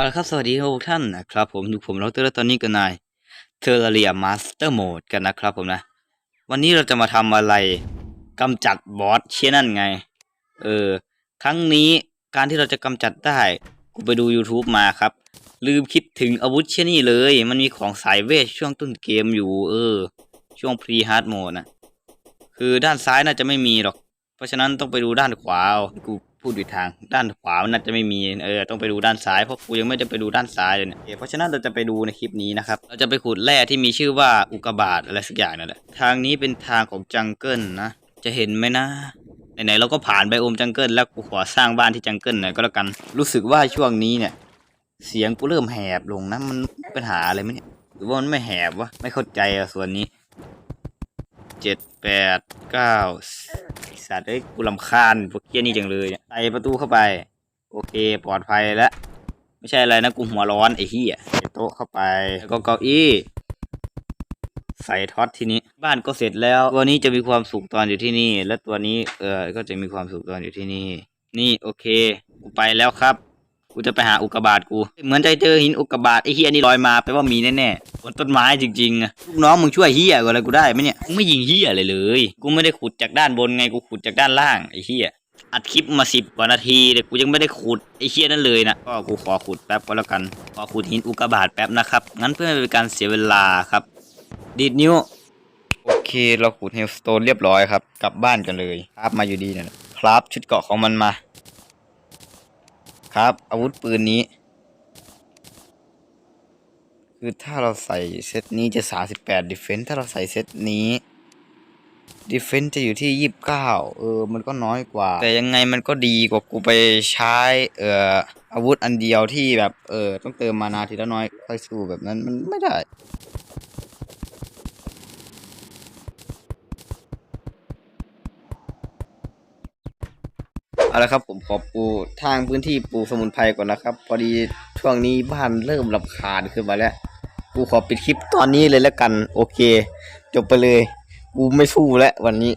เอาละครับ สวัสดีทุกท่านนะครับ ผมอยู่ผมเราเตอร์ตอนนี้กันนายเทอร์เรียมาสเตอร์โหมดกันนะครับผมนะ วันนี้เราจะมาทำอะไรกำจัดบอสเชี่ยนั่นไง เออ ครั้งนี้การที่เราจะกำจัดได้ กูไปดู YouTube มาครับ ลืมคิดถึงอาวุธเชี่ยนี่เลย มันมีของสายเวทช่วงต้นเกมอยู่ เออ ช่วงพรีฮาร์ดโหมดนะ คือด้านซ้ายน่าจะไม่มีหรอก เพราะฉะนั้นต้องไปดูด้านขวาเอากู พูดผิดทางด้านขวามันน่าจะไม่มีเออต้องไปดูด้านซ้ายเพราะกูยังไม่ได้ไปดูด้านซ้ายเลยเนี่ยเพราะฉะนั้นเราจะไปดูในคลิปนี้นะครับเราจะไปขุดแร่ที่มีชื่อว่าอุกบาตอะไรสักอย่างนั่นแหละทางนี้เป็นทางของจังเกิลนะจะเห็นไหมนะไหนๆเราก็ผ่านไบโอมจังเกิลแล้วกูขอสร้างบ้านที่จังเกิลหน่อยก็แล้วกันรู้สึกว่าช่วงนี้เนี่ย เสียงกูเริ่มแหบลงนะมันปัญหาอะไรไหมเนี่ยหรือว่ามันไม่แหบวะไม่เข้าใจอะส่วนนี้เจ็ดแปดเก้า สัตว์เอ้ยกูลำคาญพวกเกี้ยนี่จังเลยเนี่ยใส่ประตูเข้าไป โอเค ปลอดภัยแล้วไม่ใช่อะไรนะกูหัวร้อนไอ้เหี้ยใส่โต๊ะเข้าไปแล้วก็เก้าอี้ ใส่ท็อตทีนี้ บ้านก็เสร็จแล้วตัวนี้จะมีความสุขตอนอยู่ที่นี่ และตัวนี้เออก็จะมีความสุขตอนอยู่ที่นี่ นี่โอเคกูไปแล้วครับ กูจะไปหาอุกกาบาตกู เหมือนใจเจอหินอุกกาบาตไอ้เฮียนี่ลอยมาแปลว่ามีแน่ๆบนต้นไม้จริงๆอะลูกน้องมึงช่วยเฮียอะไรกูได้ไหมเนี่ยกูไม่ยิงเฮียอะไรเลย กูไม่ได้ขุดจากด้านบนไงกูขุดจากด้านล่างไอ้เฮียอัดคลิปมาสิบกว่านาทีแต่กูยังไม่ได้ขุดไอ้เฮียนั่นเลยนะก็กูขอขุดแป๊บก็แล้วกันขอขุดหินอุกกาบาตแป๊บนะครับงั้นเพื่อไม่เป็นการเสียเวลาครับ ดีดนิ้วโอเคเราขุดเฮลสโตนเรียบร้อยครับกลับบ้านกันเลยครับมาอยู่ดีเนี่ยครับชุดเกาะของมันมา ครับ อาวุธปืนนี้ คือถ้าเราใส่เซตนี้จะ38 defense ถ้าเราใส่เซตนี้ defense จะอยู่ที่29เออ มันก็น้อยกว่า แต่ยังไงมันก็ดีกว่ากูไปใช้เอ่ออาวุธอันเดียวที่แบบ เออ ต้องเติมมานาทีละน้อยค่อยสู้แบบนั้นมันไม่ได้ เอาละครับผมขอปูทางพื้นที่ปูสมุนไพรก่อนนะครับ พอดีช่วงนี้บ้านเริ่มรำคาญขึ้นมาแล้วกูขอปิดคลิปตอนนี้เลยแล้วกัน โอเค จบไปเลย กูไม่สู้แล้ววันนี้